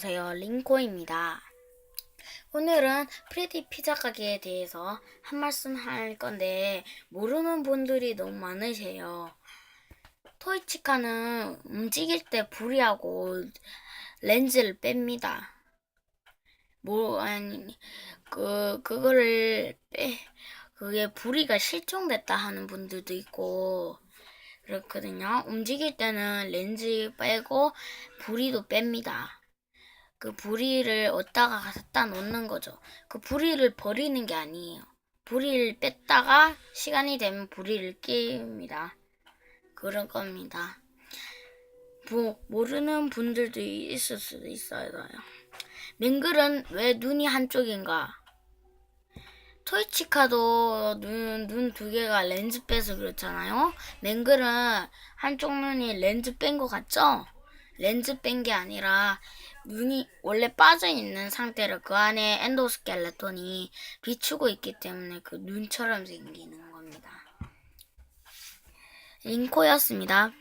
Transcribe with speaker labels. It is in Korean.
Speaker 1: 안녕하세요. 링코입니다. 오늘은 프레디 피자 가게에 대해서 한 말씀 할 건데 모르는 분들이 너무 많으세요. 토이치카는 움직일 때 불이하고 렌즈를 뺍니다. 뭐 아니 그 그거를 빼 그게 불이가 실종됐다 하는 분들도 있고 그렇거든요. 움직일 때는 렌즈 빼고 부리도 뺍니다. 그 부리를 어디다가 갖다 놓는 거죠. 그 부리를 버리는 게 아니에요. 부리를 뺐다가 시간이 되면 부리를 끼웁니다. 그런 겁니다. 뭐 모르는 분들도 있을 수도 있어요. 맹글은 왜 눈이 한쪽인가? 토이치카도 눈, 눈 두 개가 렌즈 빼서 그렇잖아요. 맹글은 한쪽 눈이 렌즈 뺀 것 같죠? 렌즈 뺀 게 아니라 눈이 원래 빠져 있는 상태로 그 안에 엔도스켈레톤이 비추고 있기 때문에 그 눈처럼 생기는 겁니다. 링코였습니다.